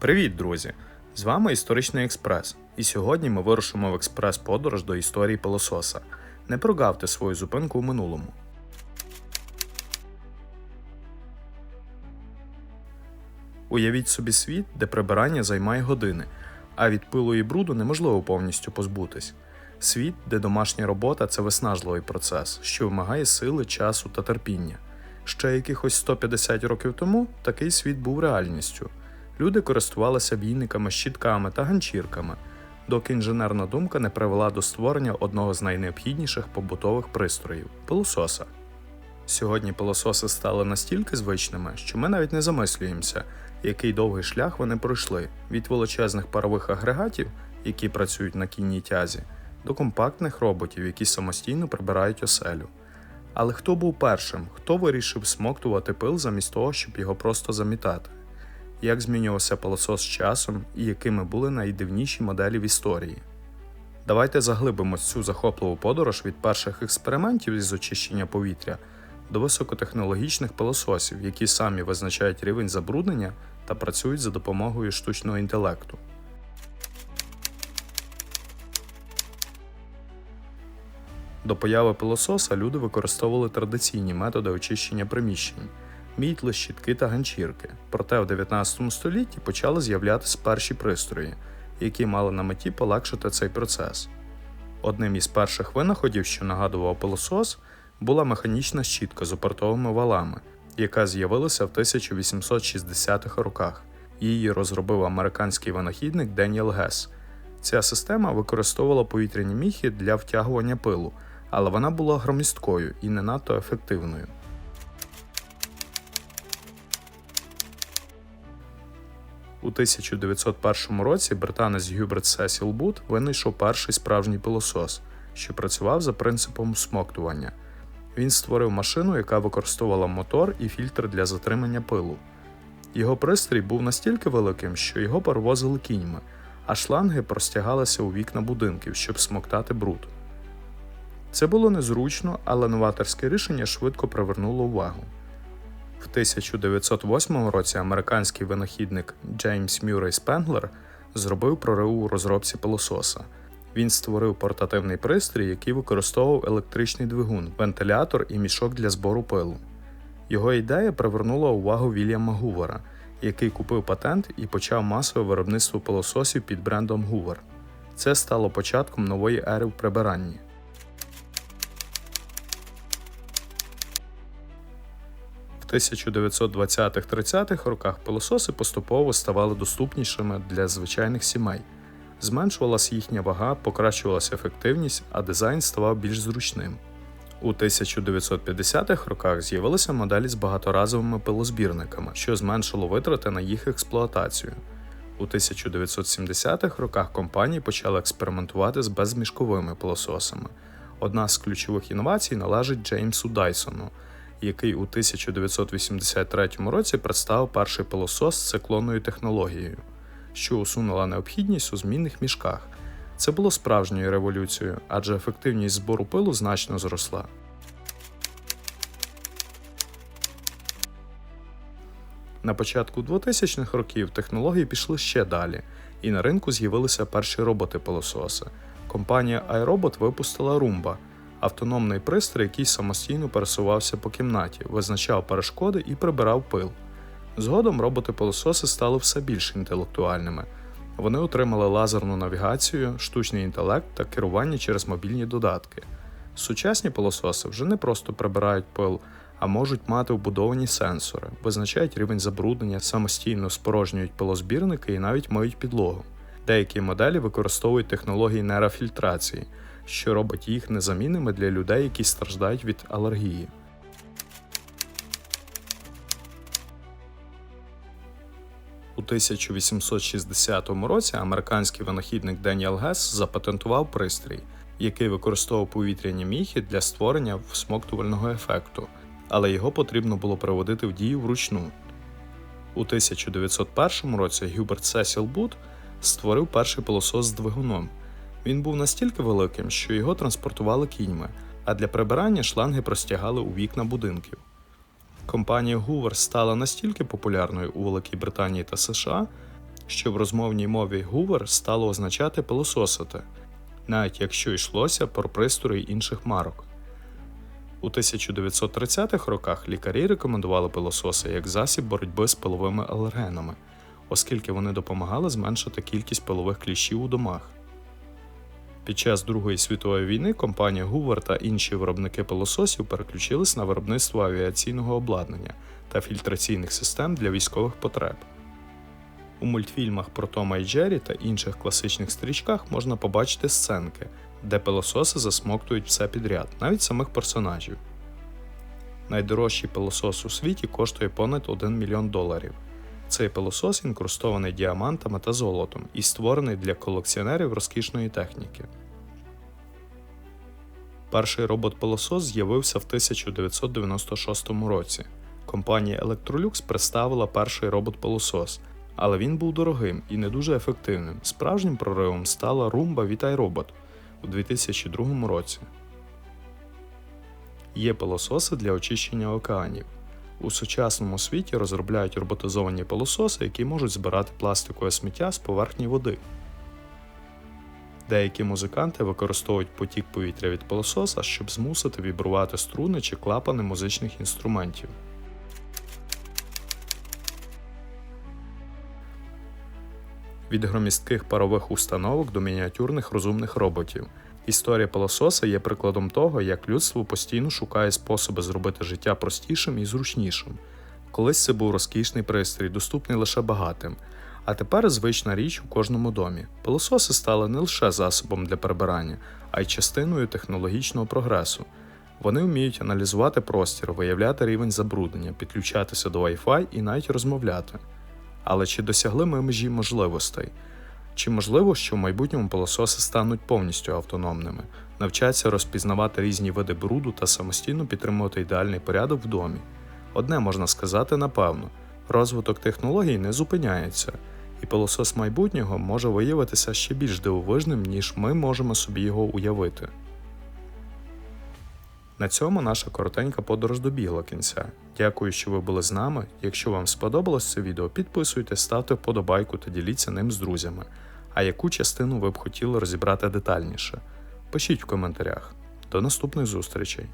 Привіт, друзі! З вами Історичний Експрес, і сьогодні ми вирушимо в експрес-подорож до історії пилососа. Не прогавте свою зупинку у минулому. Уявіть собі світ, де прибирання займає години, а від пилу і бруду неможливо повністю позбутись. Світ, де домашня робота це виснажливий процес, що вимагає сили, часу та терпіння. Ще якихось 150 років тому такий світ був реальністю. Люди користувалися війниками, щітками та ганчірками, доки інженерна думка не привела до створення одного з найнеобхідніших побутових пристроїв пилососа. Сьогодні пилососи стали настільки звичними, що ми навіть не замислюємося, який довгий шлях вони пройшли від величезних парових агрегатів, які працюють на кінній тязі, до компактних роботів, які самостійно прибирають оселю. Але хто був першим, хто вирішив смоктувати пил замість того, щоб його просто замітати? Як змінювався пилосос з часом і якими були найдивніші моделі в історії? Давайте заглибимось цю захопливу подорож від перших експериментів із очищення повітря до високотехнологічних пилососів, які самі визначають рівень забруднення та працюють за допомогою штучного інтелекту. До появи пилососа люди використовували традиційні методи очищення приміщень мітли, щітки та ганчірки. Проте в 19 столітті почали з'являтися перші пристрої, які мали на меті полегшити цей процес. Одним із перших винаходів, що нагадував пилосос, була механічна щітка з опортовими валами, яка з'явилася в 1860-х роках. Її розробив американський винахідник Деніел Гес. Ця система використовувала повітряні міхи для втягування пилу, але вона була громісткою і не надто ефективною. 1901 році британець Гюберт Сесіл Бут винайшов перший справжній пилосос, що працював за принципом смоктування. Він створив машину, яка використовувала мотор і фільтр для затримання пилу. Його пристрій був настільки великим, що його перевозили кіньми, а шланги простягалися у вікна будинків, щоб смоктати бруд. Це було незручно, але новаторське рішення швидко привернуло увагу. В 1908 році американський винахідник Джеймс Мюррей Спенглер зробив прорив у розробці пилососа. Він створив портативний пристрій, який використовував електричний двигун, вентилятор і мішок для збору пилу. Його ідея привернула увагу Вільяма Гувера, який купив патент і почав масове виробництво пилососів під брендом Гувер. Це стало початком нової ери в прибиранні. В 1920-30-х роках пилососи поступово ставали доступнішими для звичайних сімей. Зменшувалася їхня вага, покращувалася ефективність, а дизайн ставав більш зручним. У 1950-х роках з'явилися моделі з багаторазовими пилозбірниками, що зменшило витрати на їх експлуатацію. У 1970-х роках компанії почали експериментувати з безмішковими пилососами. Одна з ключових інновацій належить Джеймсу Дайсону, який у 1983 році представив перший пилосос з циклонною технологією, що усунула необхідність у змінних мішках. Це було справжньою революцією, адже ефективність збору пилу значно зросла. На початку 2000-х років технології пішли ще далі, і на ринку з'явилися перші роботи-пилососи. Компанія iRobot випустила Roomba – автономний пристрій, який самостійно пересувався по кімнаті, визначав перешкоди і прибирав пил. Згодом роботи-пилососи стали все більш інтелектуальними. Вони отримали лазерну навігацію, штучний інтелект та керування через мобільні додатки. Сучасні пилососи вже не просто прибирають пил, а можуть мати вбудовані сенсори, визначають рівень забруднення, самостійно спорожнюють пилозбірники і навіть миють підлогу. Деякі моделі використовують технології нейрофільтрації, що робить їх незамінними для людей, які страждають від алергії. У 1860 році американський винахідник Деніел Гес запатентував пристрій, який використовував повітряні міхи для створення всмоктувального ефекту, але його потрібно було приводити в дію вручну. У 1901 році Гюберт Сесіл Бут створив перший пилосос з двигуном. Він був настільки великим, що його транспортували кіньми, а для прибирання шланги простягали у вікна будинків. Компанія Hoover стала настільки популярною у Великій Британії та США, що в розмовній мові Hoover стало означати пилососити, навіть якщо йшлося про пристрої інших марок. У 1930-х роках лікарі рекомендували пилососи як засіб боротьби з пиловими алергенами, оскільки вони допомагали зменшити кількість пилових кліщів у домах. Під час Другої світової війни компанія Hoover та інші виробники пилососів переключились на виробництво авіаційного обладнання та фільтраційних систем для військових потреб. У мультфільмах про Тома і Джері та інших класичних стрічках можна побачити сценки, де пилососи засмоктують все підряд, навіть самих персонажів. Найдорожчий пилосос у світі коштує понад 1 мільйон доларів. Цей пилосос інкрустований діамантами та золотом і створений для колекціонерів розкішної техніки. Перший робот-пилосос з'явився в 1996 році. Компанія Electrolux представила перший робот-пилосос, але він був дорогим і не дуже ефективним. Справжнім проривом стала Roomba Вітай Робот у 2002 році. Є пилососи для очищення океанів. У сучасному світі розробляють роботизовані пилососи, які можуть збирати пластикове сміття з поверхні води. Деякі музиканти використовують потік повітря від пилососа, щоб змусити вібрувати струни чи клапани музичних інструментів. Від громістких парових установок до мініатюрних розумних роботів. Історія пилососа є прикладом того, як людство постійно шукає способи зробити життя простішим і зручнішим. Колись це був розкішний пристрій, доступний лише багатим, а тепер звична річ у кожному домі. Пилососи стали не лише засобом для прибирання, а й частиною технологічного прогресу. Вони вміють аналізувати простір, виявляти рівень забруднення, підключатися до Wi-Fi і навіть розмовляти. Але чи досягли ми межі можливостей? Чи можливо, що в майбутньому пилососи стануть повністю автономними, навчаться розпізнавати різні види бруду та самостійно підтримувати ідеальний порядок в домі? Одне можна сказати напевно: розвиток технологій не зупиняється, і пилосос майбутнього може виявитися ще більш дивовижним, ніж ми можемо собі його уявити. На цьому наша коротенька подорож добігла кінця. Дякую, що ви були з нами. Якщо вам сподобалось це відео, підписуйтесь, ставте вподобайку та діліться ним з друзями. А яку частину ви б хотіли розібрати детальніше? Пишіть в коментарях. До наступних зустрічей!